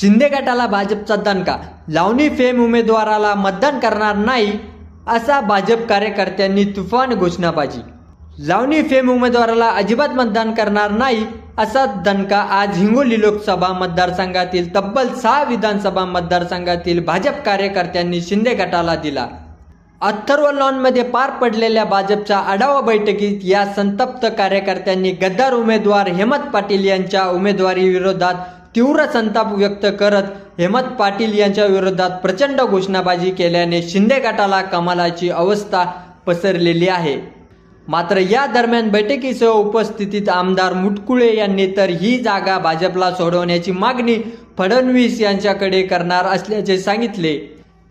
शिंदे गटाला भाजपचा दणका लावणी फेम उमेदवाराला मतदान करणार नाही असा भाजप कार्यकर्त्यांनी तुफान घोषणाबाजी. लावणी फेम उमेदवाराला अजिबात मतदान करणार नाही असा दणका आज हिंगोली लोकसभा मतदारसंघातील तब्बल सहा विधानसभा मतदारसंघातील भाजप कार्यकर्त्यांनी शिंदे गटाला दिला. अथर्व लॉनमध्ये पार पडलेल्या भाजपच्या आढावा बैठकीत या संतप्त कार्यकर्त्यांनी गद्दार उमेदवार हेमंत पाटील यांच्या उमेदवारीविरोधात तीव्र संताप व्यक्त करत हेमंत पाटील यांच्या विरोधात प्रचंड घोषणाबाजी केल्याने शिंदे गटाला कमालाची अवस्था पसरलेली आहे. मात्र या दरम्यान बैठकीसह उपस्थितीत आमदार मुटकुळे यांनी तर ही जागा भाजपला सोडवण्याची मागणी फडणवीस यांच्याकडे करणार असल्याचे सांगितले.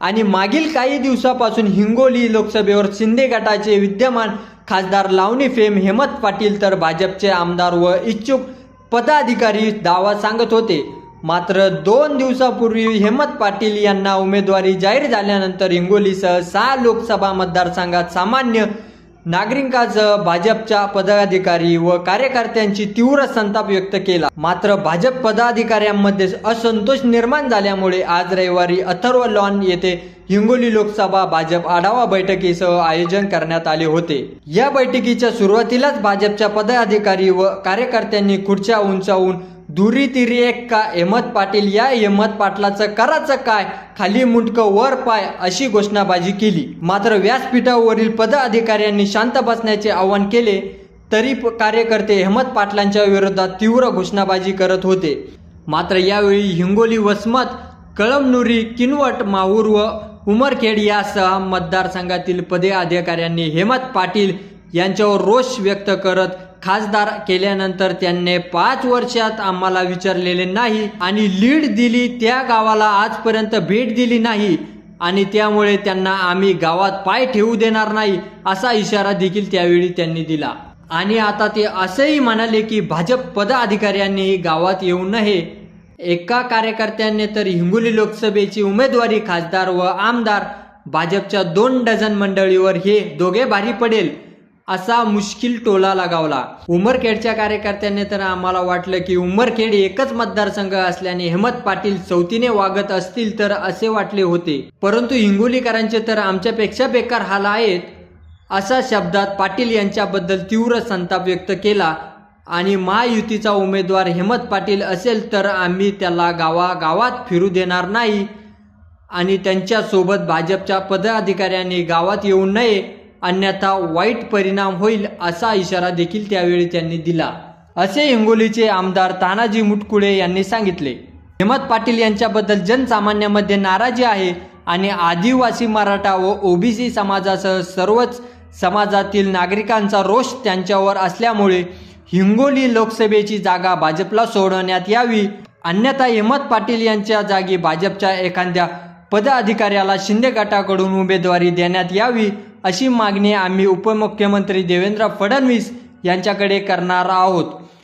आणि मागील काही दिवसापासून हिंगोली लोकसभेवर शिंदे गटाचे विद्यमान खासदार लावणी फेम हेमंत पाटील तर भाजपचे आमदार व इच्छुक पदाधिकारी दावा सांगत होते. मात्र दोन दिवसापूर्वी हेमंत पाटील यांना उमेदवारी जाहीर झाल्यानंतर हिंगोलीसह सहा लोकसभा मतदारसंघात सामान्य नागरिकांचं भाजपच्या पदाधिकारी व कार्यकर्त्यांची तीव्र संताप व्यक्त केला. मात्र भाजप पदाधिकाऱ्यांमध्ये असंतोष निर्माण झाल्यामुळे आज रविवारी अथर्व लॉन येथे हिंगोली लोकसभा भाजप आढावा बैठकीसह आयोजन करण्यात आले होते. या बैठकीच्या सुरुवातीलाच भाजपच्या पदाधिकारी व कार्यकर्त्यांनी खुर्च्या उंचावून दुरी तिरी एक का हेमत पाटील? या हेमत पाटलाचं कराचं काय? खाली मुंडकं वर पाय अशी घोषणाबाजी केली. मात्र व्यासपीठावरील पदाधिकाऱ्यांनी शांत बसण्याचे आवाहन केले तरी कार्यकर्ते हेमत पाटलांच्या विरोधात तीव्र घोषणाबाजी करत होते. मात्र यावेळी हिंगोली वसमत कळमनुरी किनवट माहूर व उमरखेड यासह मतदारसंघातील पदाधिकाऱ्यांनी हेमंत पाटील यांच्यावर रोष व्यक्त करत खासदार केल्यानंतर त्यांनी पाच वर्षात आम्हाला विचारलेले नाही आणि लीड दिली त्या गावाला आजपर्यंत भेट दिली नाही. आणि त्यामुळे त्यांना आम्ही गावात पाय ठेवू देणार नाही असा इशारा देखील त्यावेळी त्यांनी दिला. आणि आता ते असंही म्हणाले की भाजप पदाधिकाऱ्यांनीही गावात येऊ नये. एका कार्यकर्त्याने तर हिंगोली लोकसभेची उमेदवारी खासदार व आमदार भाजपच्या दोन डझन मंडळीवर हे दोघे भारी पडेल. असा मुश्किल टोला लगावला. उमरखेडच्या कार्यकर्त्यांनी तर आम्हाला वाटलं की उमरखेड एकच मतदारसंघ असल्याने हेमंत पाटील चौथीने वागत असतील तर असे वाटले होते. परंतु हिंगोलीकरांचे तर आमच्यापेक्षा बेकार हाल आहेत अशा शब्दात पाटील यांच्याबद्दल तीव्र संताप व्यक्त केला आणि महायुतीचा उमेदवार हेमंत पाटील असेल तर आम्ही त्याला गावागावात फिरू देणार नाही आणि त्यांच्यासोबत भाजपच्या पदाधिकाऱ्यांनी गावात येऊ नये अन्यथा वाईट परिणाम होईल असा इशारा देखील त्यावेळी त्यांनी दिला. असे हिंगोलीचे आमदार तानाजी मुटकुळे यांनी सांगितले. हेमंत पाटील यांच्याबद्दल जनसामान्यामध्ये नाराजी आहे आणि आदिवासी मराठा व ओबीसी समाजासह सर्वच समाजातील नागरिकांचा रोष त्यांच्यावर असल्यामुळे हिंगोली लोकसभेची जागा भाजपला सोडवण्यात यावी. अन्यथा हेमंत पाटील यांच्या जागी भाजपच्या एखाद्या पदाधिकाऱ्याला शिंदे गटाकडून उमेदवारी देण्यात यावी. अशी मागणी आम्ही उपमुख्यमंत्री देवेंद्र फडणवीस यांच्याकडे करणार आहोत.